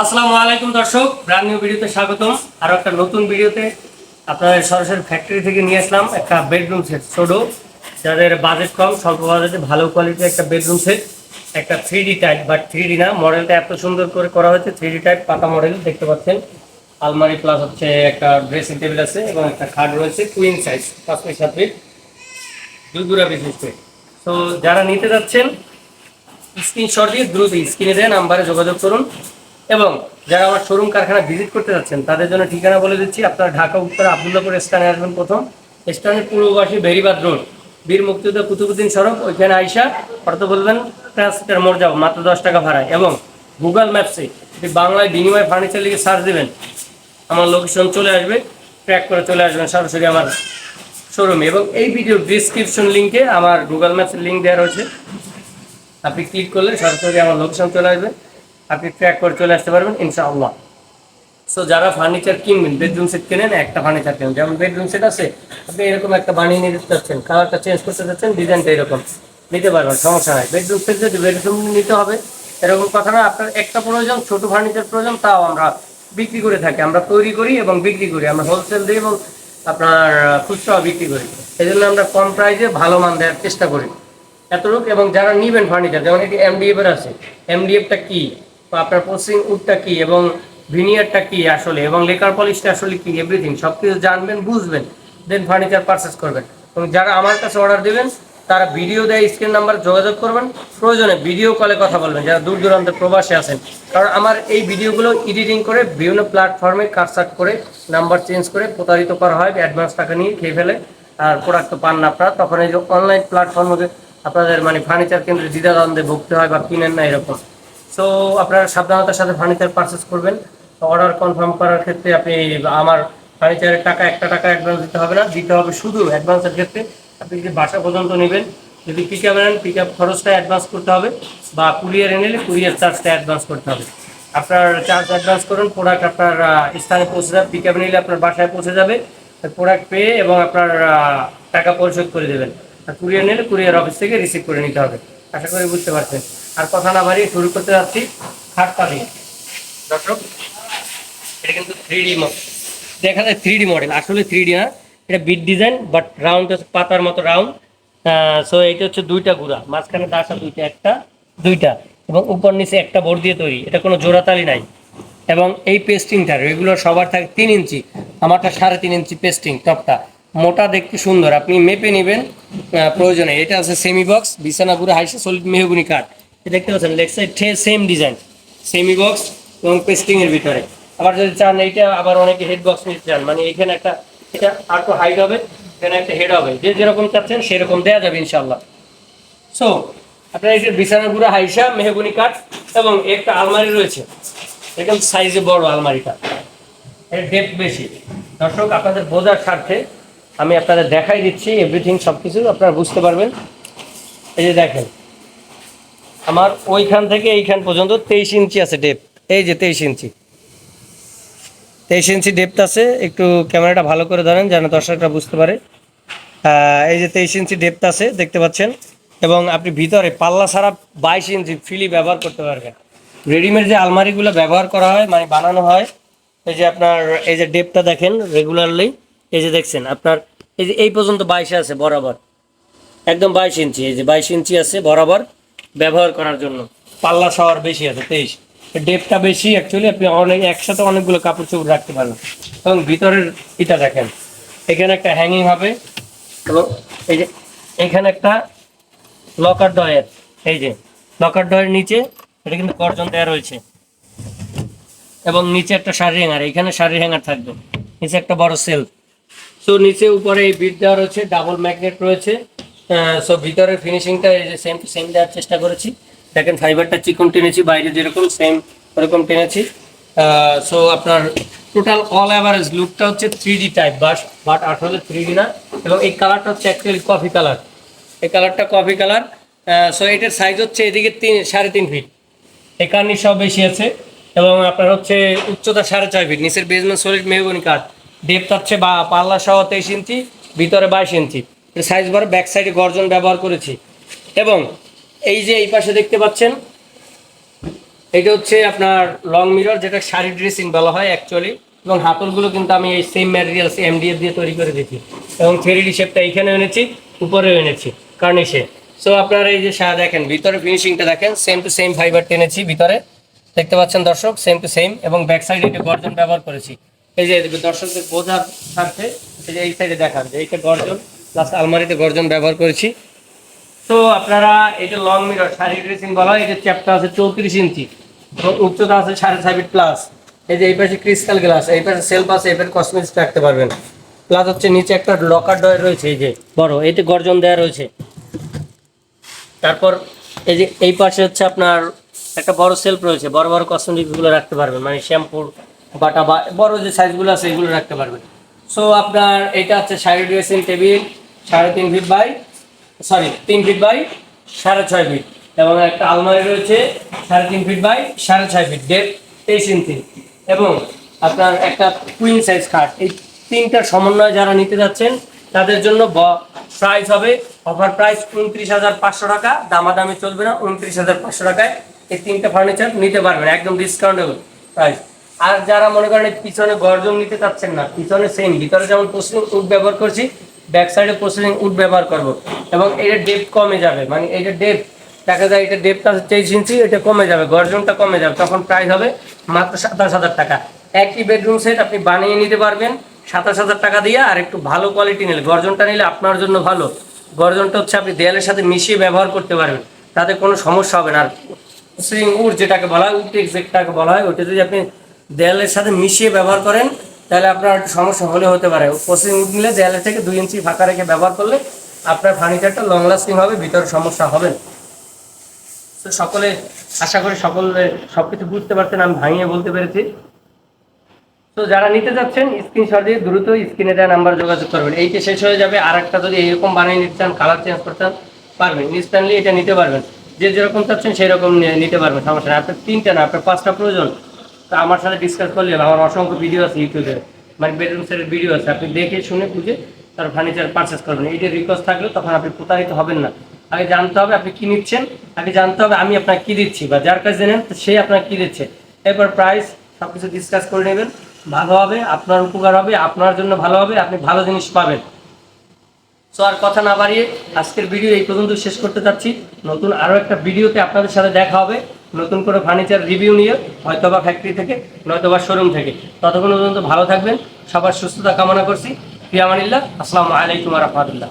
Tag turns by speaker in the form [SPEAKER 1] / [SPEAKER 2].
[SPEAKER 1] আসসালামু আলাইকুম দর্শক ব্র্যান্ড নিউ ভিডিওতে স্বাগতম। আরও একটা নতুন ভিডিওতে আপনাদের সরাসরি ফ্যাক্টরি থেকে নিয়ে আসলাম একটা বেডরুম সেট ছোটো যাদের বাজেট কম, স্বল্প বাজেটে ভালো কোয়ালিটির একটা বেডরুম সেট একটা three D type but three D না মডেলটা এত সুন্দর করে করা হয়েছে থ্রি ডি টাইপ পাকা মডেল দেখতে পাচ্ছেন। আলমারি প্লাস হচ্ছে একটা ড্রেসিং টেবিল আছে এবং একটা খাট রয়েছে কুইন সাইজ পাঁচ ফিট সাত ফিট দুদুরা বিশিষ্ট তো যারা নিতে যাচ্ছেন স্ক্রিনশট দিয়ে দ্রুত স্ক্রিনে দেন নাম্বারে যোগাযোগ করুন। এবং যারা আমার শোরুম কারখানা ভিজিট করতে যাচ্ছেন, তাদের জন্য ঠিকানা বলে দিচ্ছি। আপনারা ঢাকা, উত্তর, আবদুল্লাপুর স্থানে আসবেন প্রথম। স্থানের পূর্ববাসী বেরিবাদ রোড, বীর মুক্তিযোদ্ধা কুতুবুদ্দিন সড়ক, ওইখানে আইসা অর্থ বলবেন ট্রান্সপোর্টের মোড় যাব, মাত্র দশ টাকা ভাড়ায়। এবং গুগল ম্যাপসে বাংলায় বিনিময় ফার্নিচার লিখে সার্চ দেবেন, আমার লোকেশন চলে আসবে ট্র্যাক করে চলে আসবেন সরাসরি আমার শোরুমে এবং এই ভিডিও ডিসক্রিপশন লিঙ্কে আমার গুগল ম্যাপসের লিঙ্ক দেওয়া রয়েছে। আপনি ক্লিক করলে সরাসরি আমার লোকেশন চলে আসবে। আপনি ট্র্যাক করে চলে আসতে পারবেন, ইনশাআল্লাহ। সো যারা ফার্নিচার কিনবেন বেডরুম সেট কেনেন, একটা ফার্নিচার কেনেন। যেমন বেডরুম সেট আছে, আপনি এরকম একটা বানিয়ে নিতে চাচ্ছেন কালারটা চেঞ্জ করতে চাচ্ছেন ডিজাইনটা এরকম। নিতে পারবেন, সমস্যা নাই। বেডরুম সেট যদি বেডরুম নিতে হবে, এরকম কথা না, আপনার একটা প্রয়োজন, ছোট ফার্নিচার প্রয়োজন, তাও আমরা বিক্রি করে থাকি। আমরা তৈরি করি এবং বিক্রি করি। আমরা হোলসেল দিই এবং আপনার খুচরাও বিক্রি করি। এই জন্য আমরা কম প্রাইসে ভালো মান দেওয়ার চেষ্টা করি। এতটুকু। এবং যারা নিবেন ফার্নিচার যেমন এটি এমডিএফ এর আছে। এমডিএফটা কি? আপনার পোস্টিং উডটা কি এবং ভিনিয়ারটা কি আসলে এবং লেকার পলিশটা আসলে কি? এভরিথিং সব কিছু জানবেন, বুঝবেন দেন ফার্নিচার পারচেস করবেন। এবং যারা আমার কাছে অর্ডার দেবেন, তারা ভিডিও দেয় স্ক্রিন নাম্বার যোগাযোগ করবেন। প্রয়োজনে ভিডিও কলে কথা বলবেন, যারা দূর দূরান্তে প্রবাসে আছেন। কারণ আমার এই ভিডিওগুলো এডিটিং করে বিভিন্ন প্ল্যাটফর্মে কাটসাট করে নাম্বার চেঞ্জ করে প্রতারিত করা হয় অ্যাডভান্স টাকা নিয়ে খেয়ে ফেলে। আর প্রোডাক্ট তো পান না আপনারা, তখন এই যে অনলাইন প্ল্যাটফর্মে আপনাদের মানে ফার্নিচার কেন্দ্রে দ্বিধাদ্বন্দ্বে ভুগতে হয় বা কিনেন না এরকম। সো আপনারা সাবধানতার সাথে ফার্নিচার পারচেস করবেন। অর্ডার কনফার্ম করার ক্ষেত্রে আপনি আমার ফার্নিচারের টাকা, একটা টাকা অ্যাডভান্স দিতে হবে না। দিতে হবে শুধু অ্যাডভান্সের ক্ষেত্রে। আপনি যদি বাসা পর্যন্ত নেবেন, যদি পিক আপ নেন পিক আপ খরচটা অ্যাডভান্স করতে হবে বা কুরিয়ারে নিলে কুরিয়ার চার্জটা অ্যাডভান্স করতে হবে। আপনার চার্জ অ্যাডভান্স করুন প্রোডাক্ট আপনার স্থানে পৌঁছে যাবে পিক আপ নিলে আপনার বাসায় পৌঁছে যাবে। প্রোডাক্ট পেয়ে এবং আপনার টাকা পরিশোধ করে দেবেন। আর কুরিয়ার নিলে কুরিয়ার অফিস থেকে রিসিভ করে নিতে হবে। আশা করি বুঝতে পারছেন। আর কথা না বাড়িয়ে শুরু করতে যাচ্ছি খাটটা দিয়ে। দর্শক, এটা কিন্তু থ্রি ডি মডেল দেখা যায় থ্রি ডি মডেল আসলে থ্রি ডি না, এটা বিট ডিজাইন বাট রাউন্ড পাতার মতো রাউন্ড সো এটা হচ্ছে দুইটা গুড়া, মাঝখানে দাসা দুইটা, একটা, দুইটা, এবং উপর নিচে একটা বোর্ড দিয়ে তৈরি। এটা কোনো জোড়াতালি নাই। এবং এই পেস্টিংটা রেগুলার সবার থাকে তিন ইঞ্চি, আমারটা সাড়ে তিন ইঞ্চি পেস্টিং টপটা মোটা দেখতে সুন্দর, আপনি মেপে নেবেন প্রয়োজনে। এটা আছে সেমি বক্স বিছানা পুরো হাইসে সলিড মেহগুনি কাঠ। দেখতে পাচ্ছেন leg side same design semi box এবং পেস্টিং এর ভিতরে। আবার যদি চান, এইটা আবার অনেকে হেড বক্স নিতে চান মানে এখানে একটা, এটা আর তো হাইট হবে, এখানে একটা হেড হবে। যে যেরকম চাচ্ছেন, সেরকম দেওয়া যাবে ইনশাল্লাহ সো আপনার এই যে বিছানা গুঁড়া, হাইসা, মেহগুনি কাঠ এবং একটা আলমারি রয়েছে। একদম সাইজে বড় আলমারিটা। এর ডেপথ বেশি। দর্শক, আপনাদের বোঝার স্বার্থে আমি আপনাদের দেখাই দিচ্ছি এভরিথিং সব কিছু আপনারা বুঝতে পারবেন। এই যে দেখেন আমার ওইখান থেকে এইখান পর্যন্ত তেইশ ইঞ্চি আছে ডেপ এই যে তেইশ ইঞ্চি। তেইশ ইঞ্চি ডেপথ আছে, একটু ক্যামেরাটা ভালো করে ধরেন যেন দর্শকরা বুঝতে পারে। এই যে তেইশ ইঞ্চি ডেপথ আছে, দেখতে পাচ্ছেন। এবং আপনি ভিতরে পাল্লা ছাড়া বাইশ ইঞ্চি ফিলি ব্যবহার করতে পারবেন। রেডিমেড যে আলমারিগুলো ব্যবহার করা হয় মানে বানানো হয়, এই যে আপনার, এই যে ডেপটা দেখেন রেগুলারলি এই যে দেখছেন, আপনার, এই যে এই পর্যন্ত বাইশে আছে বরাবর। একদম বাইশ ইঞ্চি, এই যে বাইশ ইঞ্চি আছে বরাবর। ব্যবহার করার জন্য। পাল্লা শহর বেশি আছে, তেইশ। ডেপটা বেশি অ্যাকচুয়ালি আপনি অনেক একসাথে অনেকগুলো কাপড় চোপড় রাখতে পারবেন। এবং ভিতরের এটা দেখেন, এখানে একটা হ্যাঙ্গিং হবে, এবং এই যে, এখানে একটা লকার ডয়ের এই যে লকার ডয়ের নিচে, এটা কিন্তু গর্জন দেওয়া রয়েছে। এবং নিচে একটা শাড়ি হ্যাঙ্গার এখানে শাড়ি হ্যাঙ্গার থাকবে। নিচে একটা বড় সেলফ সো নিচে উপরে এই বিট দেওয়া রয়েছে ডাবল ম্যাগনেট রয়েছে। সো ভিতরের ফিনিশিংটা এই যে সেম টু সেম দেওয়ার চেষ্টা করেছি। দেখেন ফাইবারটা চিকন টেনেছি, বাইরে যেরকম সেম ওরকম টেনেছি। সো আপনার টোটাল অল অ্যাভারেজ লুকটা হচ্ছে থ্রি টাইপ বাস, বাট আসলে থ্রি না। এবং এই কালারটা হচ্ছে অ্যাকচুয়ালি কফি কালার এই কালারটা কফি কালার সো এটার সাইজ হচ্ছে এদিকে তিন, সাড়ে তিন ফিট একান্নি সব বেশি আছে। এবং আপনার হচ্ছে উচ্চতা সাড়ে ছয় ফিট নিচের বেজমেন্ট সলিড মেহগুনি কাঠ। ডেপথ হচ্ছে বা পাল্লা সহ তেইশ ইঞ্চি, ভিতরে বাইশ ইঞ্চি। সাইজ বড় ব্যাক সাইডে গর্জন ব্যবহার করেছি। এবং এই যে এই পাশে দেখতে পাচ্ছেন, এটা হচ্ছে আপনার লং মিরর যেটা শাড়ি ড্রেসিং বলা হয় অ্যাকচুয়ালি এবং হাতলগুলো কিন্তু আমি এই সেম ম্যাটেরিয়ালস এমডিএফ দিয়ে তৈরি করে দিয়েছি। এবং থ্রি শেপটা এইখানে এনেছি, উপরেও এনেছি কার্নিশে সো আপনারা এই যে সা- দেখেন, ভিতরে ফিনিশিংটা দেখেন সেম টু সেম ফাইবার টেনেছি ভিতরে। দেখতে পাচ্ছেন দর্শক সেম টু সেম এবং ব্যাক সাইডে এটা গর্জন ব্যবহার করেছি। এই যে দর্শকদের বোঝার স্বার্থে, এই যে এই সাইডে দেখান যে এইটা গর্জন প্লাস আলমারিতে গর্জন ব্যবহার করেছি। তো আপনারা এটা লং মিরর শাড়ি ড্রেসিং বলা হয় এটা চ্যাপটা আছে চৌত্রিশ ইঞ্চি এবং উচ্চতা আছে সাড়ে ছয় ফিট প্লাস এই যে এই পাশে ক্রিস্টাল গ্লাস এই পাশে সেলফ আছে, এই পাশে কসমেটিক্স রাখতে পারবেন। প্লাস হচ্ছে নিচে একটা লকার ডয় রয়েছে, এই যে বড় এতে গর্জন দেওয়া রয়েছে। তারপর এই যে এই পাশে হচ্ছে আপনার একটা বড় সেলফ রয়েছে, বড় বড় কসমেটিক্সগুলো রাখতে পারবেন। মানে শ্যাম্পুর বাটা বা, বড় যে সাইজগুলো আছে, এগুলো রাখতে পারবেন। সো আপনার এটা হচ্ছে শাড়ি ড্রেসিং টেবিল সাড়ে তিন ফিট বাই সরি তিন ফিট বাই সাড়ে ছয় ফিট এবং একটা আলমারি রয়েছে সাড়ে তিন ফিট বাই সাড়ে ছয় ফিট ডেপ তেইশ ইঞ্চি। এবং আপনার একটা কুইন সাইজ খাট এই তিনটার সমন্বয় যারা নিতে যাচ্ছেন, তাদের জন্য প্রাইস হবে অফার প্রাইস উনত্রিশ হাজার পাঁচশো টাকা, দামাদামি চলবে না, উনত্রিশ হাজার পাঁচশো টাকায় এই তিনটা ফার্নিচার নিতে পারবেন, একদম ডিসকাউন্টেবল প্রাইস আর যারা মনে করেন পিছনে গর্জন নিতে চাচ্ছেন না, পিছনে সেম ভিতরে যেমন প্রসেসিং উড ব্যবহার করছি ব্যাক সাইডে প্রসেসিং উড ব্যবহার করব। এবং এটা ডেপ কমে যাবে। মানে এটা ডেপ দেখা যায় এটা ডেপটা তেইশ ইঞ্চি, এটা কমে যাবে। গর্জনটা কমে যাবে। তখন প্রাইস হবে মাত্র সাতাশ হাজার টাকা। একই বেডরুম সেট আপনি বানিয়ে নিতে পারবেন সাতাশ হাজার টাকা দিয়ে, আর একটু ভালো কোয়ালিটি নিলে। গর্জনটা নিলে আপনার জন্য ভালো। গর্জনটা হচ্ছে আপনি দেয়ালের সাথে মিশিয়ে ব্যবহার করতে পারবেন। তাতে কোনো সমস্যা হবে না। আর উড যেটাকে বলা হয়, উড যেটাকে বলা হয় ওটা যদি আপনি দেয়ালের সাথে মিশিয়ে ব্যবহার করেন তাহলে আপনার একটু সমস্যা হলে হতে পারে। প্রসেসিং উড নিলে দেয়ালের থেকে দুই ইঞ্চি ফাঁকা রেখে ব্যবহার করলে আপনার ফার্নিচারটা লং লাস্টিং হবে, ভিতরে সমস্যা হবে তো সকলে, আশা করি সকলে সব কিছু বুঝতে পারছেন, আমি ভাঙিয়ে বলতে পেরেছি। তো যারা নিতে যাচ্ছেন স্ক্রিনশট দিয়ে দ্রুত স্ক্রিনে দেওয়া নাম্বার যোগাযোগ করবেন। এইটা শেষ হয়ে যাবে আর একটা যদি এরকম বানিয়ে নিতে চান কালার চেঞ্জ করতে পারবেন। ইনস্ট্যান্টলি এটা নিতে পারবেন। যে যেরকম চাচ্ছেন সেই রকম নিতে পারবেন, সমস্যা নেই। আপনার তিনটা না, আপনার পাঁচটা প্রয়োজন। তো আমার সাথে ডিসকাস করলে হবে। আমার অসংখ্য ভিডিও আছে ইউটিউবে মানে বেডরুম সেটের ভিডিও আছে। আপনি দেখে শুনে বুঝে তার ফার্নিচার পারচেস করবেন। এইটা রিকোয়েস্ট থাকলেও তখন আপনি প্রতারিত হবেন না। আগে জানতে হবে আপনি কি নিচ্ছেন, আগে জানতে হবে আমি আপনাকে কী দিচ্ছি, বা যার কাছে নেন সে আপনাকে কী দিচ্ছে। এরপর প্রাইস সব কিছু ডিসকাস করে নেবেন। ভালো হবে, আপনার উপকার হবে, আপনার জন্য ভালো হবে, আপনি ভালো জিনিস পাবেন। সো আর কথা না বাড়িয়ে আজকের ভিডিও এই পর্যন্ত শেষ করতে চাচ্ছি। নতুন আরও একটা ভিডিওতে আপনাদের সাথে দেখা হবে। নতুন কোনো ফার্নিচার রিভিউ নিয়ে হয়তো বা ফ্যাক্টরি থেকে নয়তো বা শোরুম থেকে। ততক্ষণ পর্যন্ত ভালো থাকবেন, সবার সুস্থতা কামনা করছি। ফিয়ামানিল্লাহ আসসালামু আলাইকুম রহমতুল্লাহ।